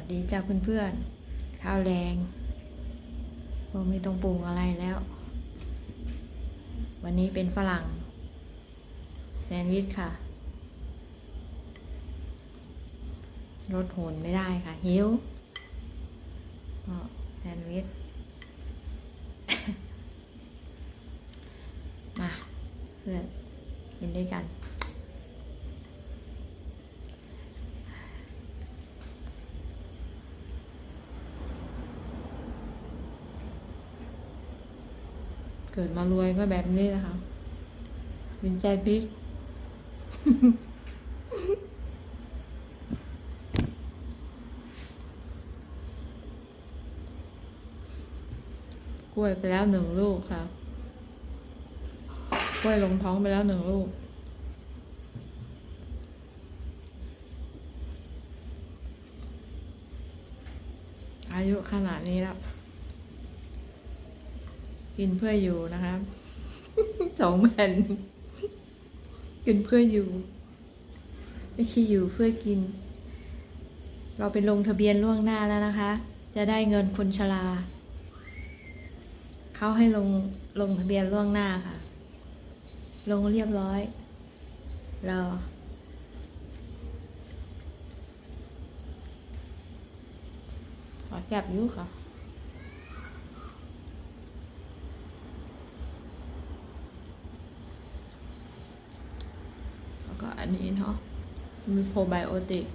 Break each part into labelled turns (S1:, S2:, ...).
S1: วัสดีจ้าเพื่อนๆ ข้าวแรงโอ้ไม่ต้องปรุงอะไรแล้ว วันนี้เป็นฝรั่งแซนด์วิชค่ะลดหุนไม่ได้ค่ะ หิวแซนด์วิช มา เพื่อนกินด้วยกัน กิดมารวยก็แบบนี้นะคะวินใจพริก กล้วยไปแล้วหนึ่งลูกค่ะ กล้วยลงท้องไปแล้วหนึ่งลูกอายุขนาดนี้แล้ว กินเพื่ออยู่นะคะสองแผ่นกินเพื่ออยู่ ไม่ใช่อยู่เพื่อกิน เราไปลงทะเบียนล่วงหน้าแล้วนะคะ จะได้เงินคนชราเขาให้ลงลงทะเบียนล่วงหน้าค่ะ ลงเรียบร้อยรอขอแก็บยุค่ะ แล้วก็อันนี้เนาะ มีโปรไบโอติก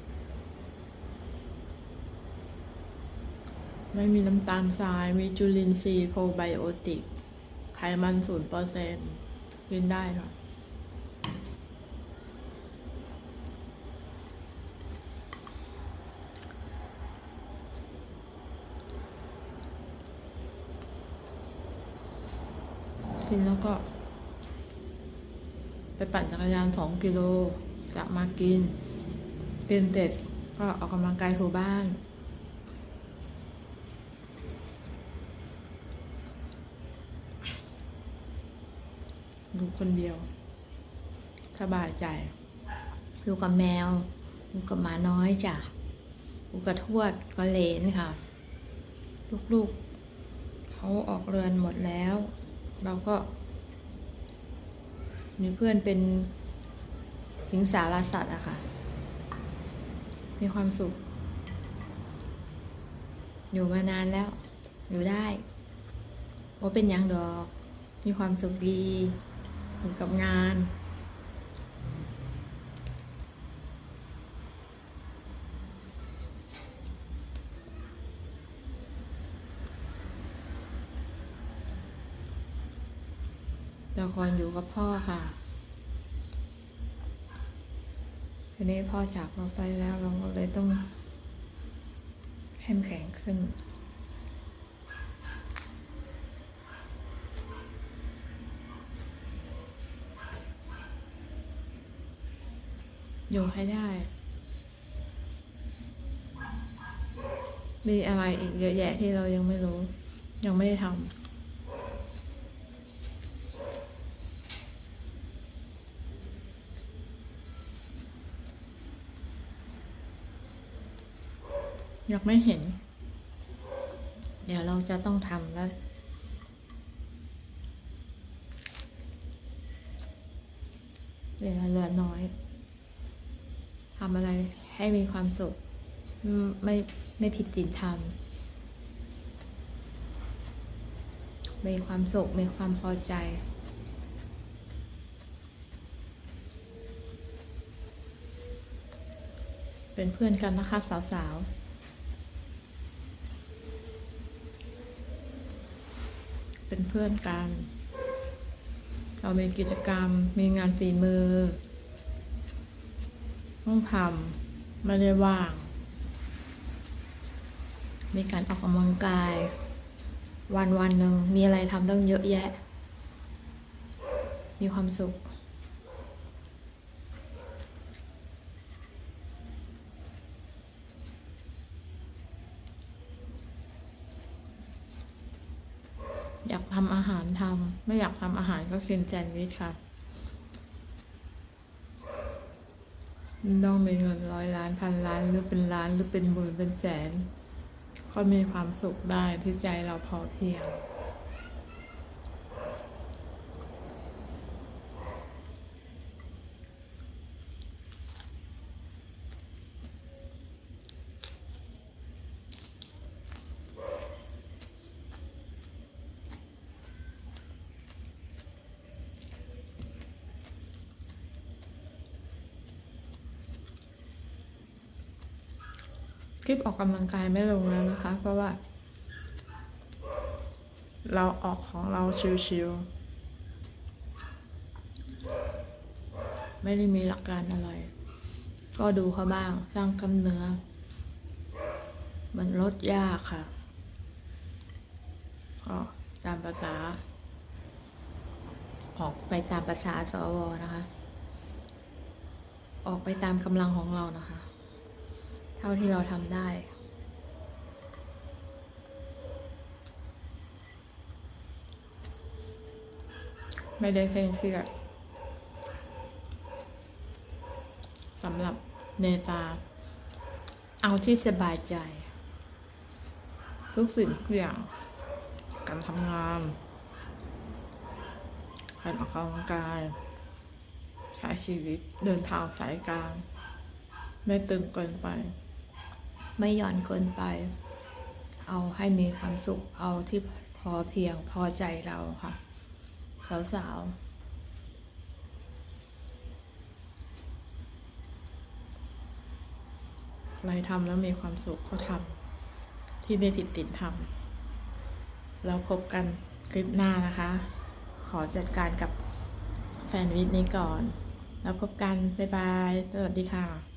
S1: ไม่มีน้ำตาลทราย มีจุลินทรีย์โปรไบโอติก ไขมันศูนย์เปอร์เซ็นต์กินได้ค่ะกินแล้วก็ ไปปั่นจักรยานสองกิโล กลับมากินกินเสร็จก็ออกกำลังกายถูบ้านอยู่คนเดียว สบายใจอยู่กับแมวอยู่กับหมาน้อยจ้ะอยู่กับทวดกับเลนค่ะ ลูกๆเขาออกเรือนหมดแล้ว เราก็ มีเพื่อนเป็น สิงสารสัตว์อะค่ะ มีความสุข อยู่มานานแล้ว อยู่ได้ว่าเป็นยังดอก มีความสุขดีอยู่กับงานเราครอยู่กับพ่อค่ะ ทีนี้พ่อจากเราไปแล้วเราก็เลยต้องเข้มแข็งขึ้น อยู่ให้ได้ มีอะไรอีกเยอะแยะที่เรายังไม่รู้ ยังไม่ได้ทำ ยากไม่เห็น เดี๋ยวเราจะต้องทำแล้วเวลาเหลือน้อยทำอะไรให้มีความสุข ไม่ไม่ผิดศีลธรรมมีความสุข มีความพอใจเป็นเพื่อนกันนะคะสาวๆ เป็นเพื่อนกัน เรามีกิจกรรมมีงานฝีมือ ต้องทำไม่ได้ว่าง มีการออกกำลังกาย วันวันหนึ่งมีอะไรทำต้องเยอะแยะ มีความสุข อยากทำอาหารทำไม่อยากทำอาหารก็กินแซนด์วิชค่ะต้องมีเงินร้อยล้านพันล้านหรือเป็นล้านหรือเป็นหมื่นเป็นแสน ก็มีความสุขได้ที่ใจเราพอเพียง คลิปออกกำลังกายไม่ลงแล้วนะคะ เพราะว่า เราออกของเราชิวๆ ไม่ได้มีหลักการอะไร ก็ดูเขาบ้างสร้างกล้ามเนื้อ มันลดยากค่ะก็ตามภาษา ออกไปตามภาษาสวนะคะ ออกไปตามกำลังของเรานะคะ ท่าที่เราทำได้ ไม่ได้เคร่งเครียดสำหรับเนตา เอาที่สบายใจ ทุกสิ่งทุกอย่าง การทำงาน การออกกำลังกาย ใช้ชีวิตเดินทางสายกลาง ไม่ตึงเกินไป ไม่หย่อนเกินไป เอาให้มีความสุข เอาที่พอเพียงพอใจเราค่ะ สาวๆอะไรทำแล้วมีความสุขก็ทำที่ไม่ผิดติดทำแล้วพบกันคลิปหน้านะคะ ขอจัดการกับแฟนวิทนี้ก่อน แล้วพบกัน บ๊ายบาย สวัสดีค่ะ